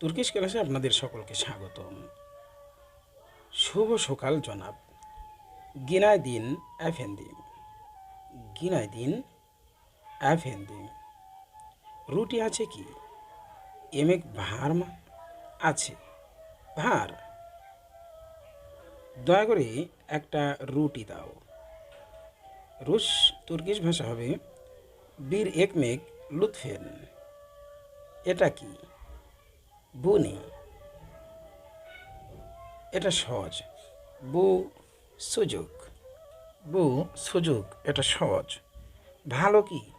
Turkish ক্লাসে আপনাদের সকলকে স্বাগতম। শুভ সকাল, জনাব। গিনায় দিন এফেন্দিম গিনায় দিন এফেন্দিম রুটি আছে কি? এমেক ভার মা? আছে। ভার। দয়া করে একটা রুটি দাও। রুশ তুর্কিশ ভাষা হবে বীর একমেক লুৎফেন। এটা কি? বুনি। এটা সহজ। বু সুযোগ। বু সুযোগ, এটা সহজ। ভালো কি?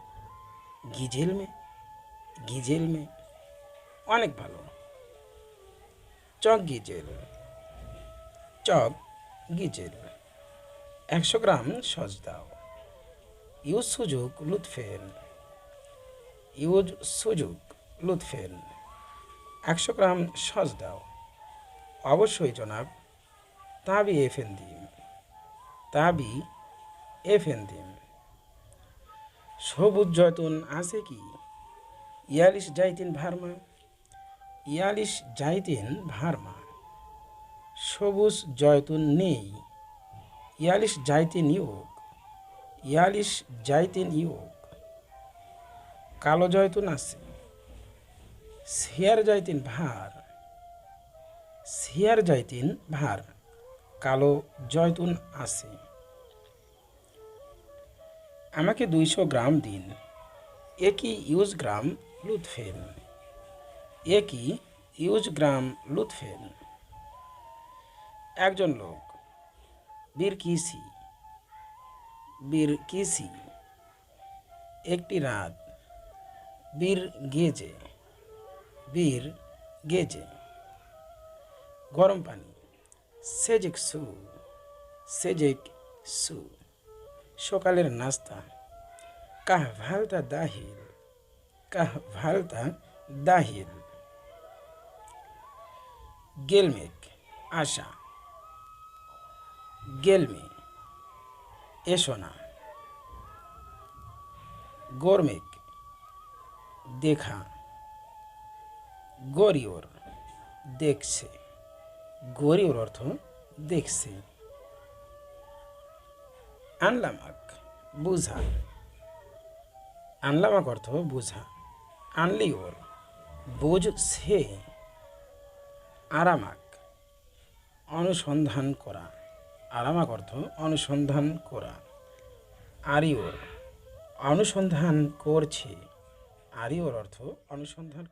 গিজেল মে গিজেল মে। অনেক ভালো। চক গিজেল। চক গিজেল। একশো গ্রাম সজ দাও। ইউজ সুযোগ লুৎফেন ইউজ সুযোগ লুৎফেন একশো গ্রাম সজ দাও। অবশ্যই জনাব, তাবি এফেন্দিম তাবি এফেন্দিম সবুজ জয়তুন আছে কি? ইয়ালিশ জাইতিন ভার্মা। ইয়ালিশ জাইতিন ভার্মা। সবুজ জয়তুন নেই। ইয়ালিশ জাইতিন ইয়োগ। ইয়ালিশ জাইতিন ইয়োগ। কালো জয়তুন আছে। সিয়ার জাইতিন ভার। সিয়ার জাইতিন ভার। কালো জয়তুন আছে। আমাকে দুইশো গ্রাম দিন। একই ইউজ গ্রাম লুৎফেন। একই ইউজ গ্রাম লুৎফেন। একজন লোক। বীর কিসি বীর কিসি একটি রাত। বীর গেজে। বীর গেজে। গরম পানি। সেজেক সু। সেজেক সু। সকালের নাস্তা। কাহ ভালতা দাহিল। কাহ ভালতা দাহিল। গেলমেক, আশা। গেলমে। এসো না। গোরমেক, দেখা। গরিওর, দেখছে। গরিওর অর্থ দেখছে। আনলামাক, বুঝা। আনলামাক অর্থ বুঝা। আনলি ওর বুঝ সে আরামাক, অনুসন্ধান করা। আরামাক অর্থ অনুসন্ধান করা। আরিওর, অনুসন্ধান করছে। আরিওর অর্থ অনুসন্ধান